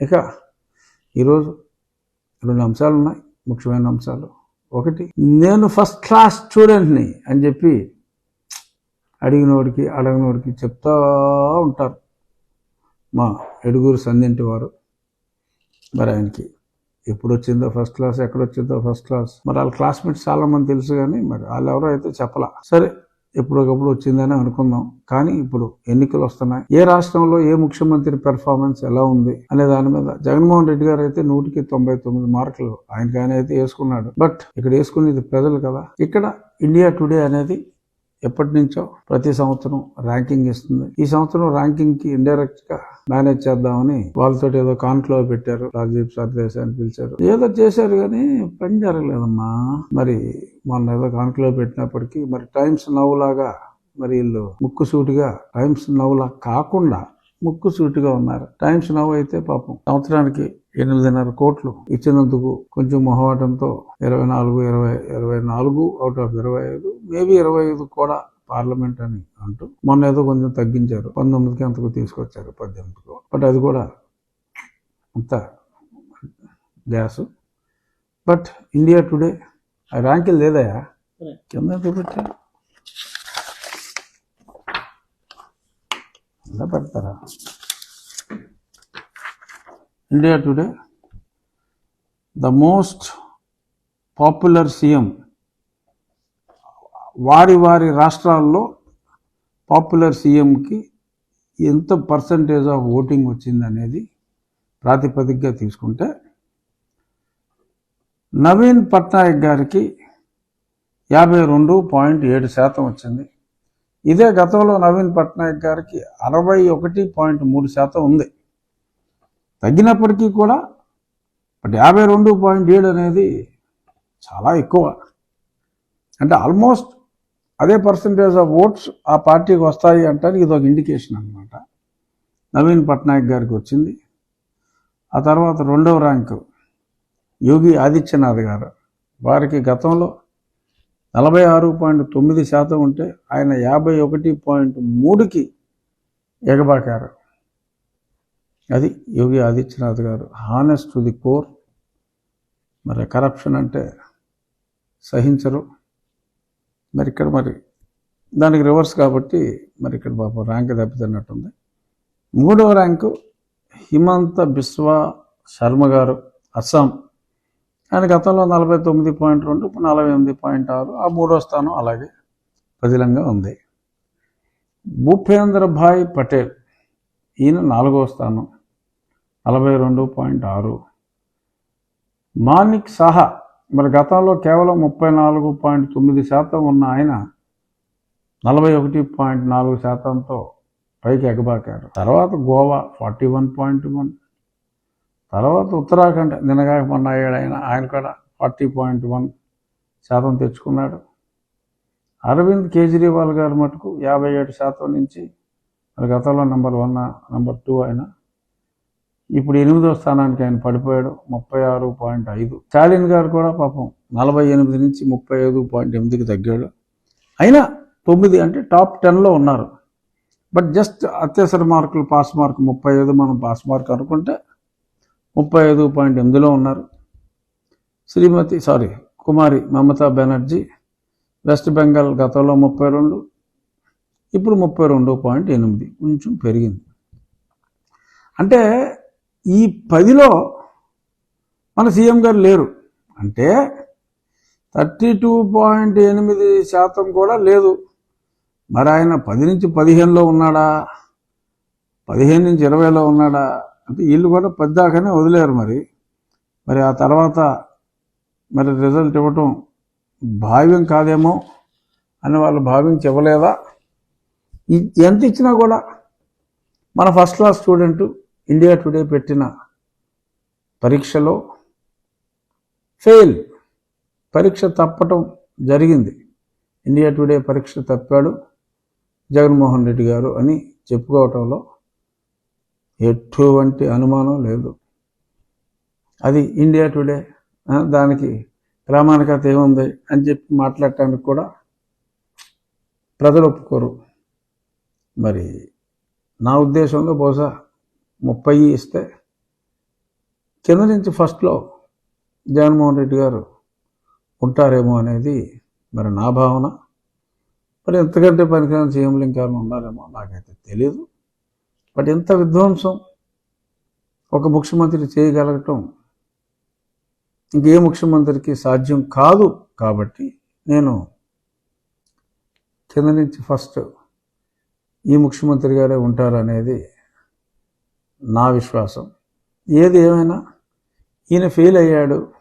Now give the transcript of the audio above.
ఇక ఈరోజు రెండు అంశాలు ఉన్నాయి ముఖ్యమైన అంశాలు. ఒకటి నేను ఫస్ట్ క్లాస్ స్టూడెంట్ని అని చెప్పి అడిగినోడికి అడగనోడికి చెప్తా ఉంటారు మా ఎడుగురు సందింటి వారు. మరి ఆయనకి ఎప్పుడు వచ్చిందో ఫస్ట్ క్లాస్ ఎక్కడ వచ్చిందో ఫస్ట్ క్లాస్ మరి వాళ్ళ క్లాస్మేట్స్ చాలా మంది తెలుసు కానీ మరి వాళ్ళు ఎవరో అయితే చెప్పలా. సరే ఎప్పటికప్పుడు వచ్చిందని అనుకుందాం. కానీ ఇప్పుడు ఎన్నికలు వస్తున్నాయి. ఏ రాష్ట్రంలో ఏ ముఖ్యమంత్రి పెర్ఫార్మెన్స్ ఎలా ఉంది అనే దాని మీద జగన్మోహన్ రెడ్డి గారు అయితే నూటికి తొంభై తొమ్మిది మార్కులు. ఆయనకి ఆయన అయితే వేసుకున్నాడు. బట్ ఇక్కడ వేసుకునేది ప్రజలు కదా. ఇక్కడ ఇండియా టుడే అనేది ఎప్పటి నుంచో ప్రతి సంవత్సరం ర్యాంకింగ్ ఇస్తుంది. ఈ సంవత్సరం ర్యాంకింగ్కి ఇండైరెక్ట్గా మేనేజ్ చేద్దామని వాళ్ళతో ఏదో కాన్క్లో పెట్టారు. రాజీవ్ సర్దేశాయ్ అని పిలిచారు. ఏదో చేశారు కానీ పని జరగలేదమ్మా. మరి మొన్న ఏదో కాన్క్లో పెట్టినప్పటికీ మరి టైమ్స్ నవ్వులాగా మరి వీళ్ళు ముక్కు సూటిగా టైమ్స్ నవ్వులా కాకుండా ముక్కు సూటిగా ఉన్నారు. టైమ్స్ నవ్ అయితే పాపం సంవత్సరానికి ఎనిమిదిన్నర కోట్లు ఇచ్చినందుకు కొంచెం మొహమాటంతో ఇరవై నాలుగు ఇరవై ఇరవై నాలుగు అవుట్ ఆఫ్ ఇరవై ఐదు మేబీ ఇరవై ఐదు కూడా పార్లమెంట్ అని అంటూ మొన్న ఏదో కొంచెం తగ్గించారు. పంతొమ్మిదికి అంతకు తీసుకొచ్చారు పద్దెనిమిదికి. బట్ అది కూడా అంత గ్యాస్. బట్ ఇండియా టుడే ఆ ర్యాంకులు లేదయా? కింద చూపెట్టా ఇలా పెడతారా? India today the most popular CM వారి వారి రాష్ట్రాల్లో పాపులర్ సీఎంకి ఎంత పర్సంటేజ్ ఆఫ్ ఓటింగ్ వచ్చింది అనేది ప్రాతిపదికగా తీసుకుంటే నవీన్ పట్నాయక్ గారికి యాభై రెండు పాయింట్ ఏడు శాతం వచ్చింది. ఇదే గతంలో నవీన్ పట్నాయక్ గారికి అరవై ఒకటి పాయింట్ మూడు శాతం ఉంది. తగ్గినప్పటికీ కూడా బట్ యాభై రెండు పాయింట్ ఏడు అనేది చాలా ఎక్కువ. అంటే ఆల్మోస్ట్ అదే పర్సంటేజ్ ఆఫ్ ఓట్స్ ఆ పార్టీకి వస్తాయి అంటానికి ఇది ఒక ఇండికేషన్ అనమాట నవీన్ పట్నాయక్ గారికి వచ్చింది. ఆ తర్వాత రెండవ ర్యాంకు యోగి ఆదిత్యనాథ్ గారు. వారికి గతంలో నలభై ఆరు పాయింట్ తొమ్మిది శాతం ఉంటే ఆయన యాభై ఒకటి పాయింట్ మూడుకి ఎగబాకారు. అది యోగి ఆదిత్యనాథ్ గారు. హానెస్ట్ టు ది కోర్ మరి కరప్షన్ అంటే సహించరు. మరి ఇక్కడ మరి దానికి రివర్స్ కాబట్టి మరి ఇక్కడ పాపం ర్యాంక్ దెబ్బతిన్నట్టుంది మూడవ ర్యాంకు హిమంత బిస్వా శర్మ గారు అస్సాం. ఆయన గతంలో నలభై తొమ్మిది పాయింట్ రెండు ఇప్పుడు నలభై ఎనిమిది పాయింట్ ఆరు. ఆ మూడో స్థానం అలాగే పదిలంగా ఉంది. భూపేంద్ర భాయ్ పటేల్ ఈయన నాలుగో స్థానం నలభై రెండు పాయింట్ ఆరు. మానిక్ సాహా మరి గతంలో కేవలం ముప్పై నాలుగు పాయింట్ తొమ్మిది శాతం ఉన్న ఆయన నలభై ఒకటి పాయింట్ నాలుగు శాతంతో పైకి ఎగబాకారు. తర్వాత Goa forty one point one. తర్వాత ఉత్తరాఖండ్ నిన్నగా మొన్న అయ్యాడు ఆయన ఆయన కూడా ఫార్టీ పాయింట్ వన్ శాతం తెచ్చుకున్నాడు. అరవింద్ కేజ్రీవాల్ గారు మటుకు యాభై ఏడు శాతం నుంచి మరి గతంలో నెంబర్ వన్ నెంబర్ టూ అయినా ఇప్పుడు ఎనిమిదో స్థానానికి ఆయన పడిపోయాడు ముప్పై ఆరు పాయింట్ ఐదు. స్టాలిన్ గారు కూడా పాపం నలభై ఎనిమిది నుంచి ముప్పై ఐదు పాయింట్ ఎనిమిదికి తగ్గాడు. అయినా తొమ్మిది అంటే టాప్ టెన్లో ఉన్నారు. బట్ జస్ట్ అత్యవసర మార్కులు పాస్ మార్క్ ముప్పై ఐదు మనం పాస్ మార్క్ అనుకుంటే ముప్పై ఐదు పాయింట్ ఎనిమిదిలో ఉన్నారు. శ్రీమతి సారీ కుమారి మమతా బెనర్జీ వెస్ట్ బెంగాల్ గతంలో ముప్పై రెండు ఇప్పుడు ముప్పై రెండు పాయింట్ ఎనిమిది కొంచెం పెరిగింది. అంటే ఈ పదిలో మన సీఎం గారు లేరు. అంటే థర్టీ టూ పాయింట్ ఎనిమిది శాతం కూడా లేదు. మరి ఆయన పది నుంచి పదిహేనులో ఉన్నాడా? పదిహేను నుంచి ఇరవైలో ఉన్నాడా? అంటే వీళ్ళు కూడా పెద్దాకనే వదిలేరు మరి. మరి ఆ తర్వాత మరి రిజల్ట్ ఇవ్వటం భావ్యం కాదేమో అని వాళ్ళు భావించి ఇవ్వలేదా ఎంత ఇచ్చినా కూడా మన first class student India today పెట్టిన పరీక్షలో ఫెయిల్ పరీక్ష తప్పటం జరిగింది. ఇండియా టుడే పరీక్ష తప్పాడు జగన్మోహన్ రెడ్డి గారు అని చెప్పుకోవటంలో ఎటువంటి అనుమానం లేదు. అది ఇండియా టుడే దానికి ప్రామాణికత ఏముంది అని చెప్పి మాట్లాడటానికి కూడా ప్రజలు ఒప్పుకోరు. మరి నా ఉద్దేశంలో బహుశా ముప్పై ఇస్తే కింద నుంచి ఫస్ట్లో జగన్మోహన్ రెడ్డి గారు ఉంటారేమో అనేది మరి నా భావన. మరి ఎంతకంటే పనికిరాని సీఎంలు ఇంకేమైనా ఉన్నారేమో నాకైతే తెలియదు బట్ ఎంత విధ్వంసం ఒక ముఖ్యమంత్రి చేయగలగటం ఇంకే ముఖ్యమంత్రికి సాధ్యం కాదు కాబట్టి నేను కింద నుంచి ఫస్ట్ ఈ ముఖ్యమంత్రి గారే ఉంటారనేది నా విశ్వాసం. ఏది ఏమైనా ఈయన ఫెయిల్ అయ్యాడు.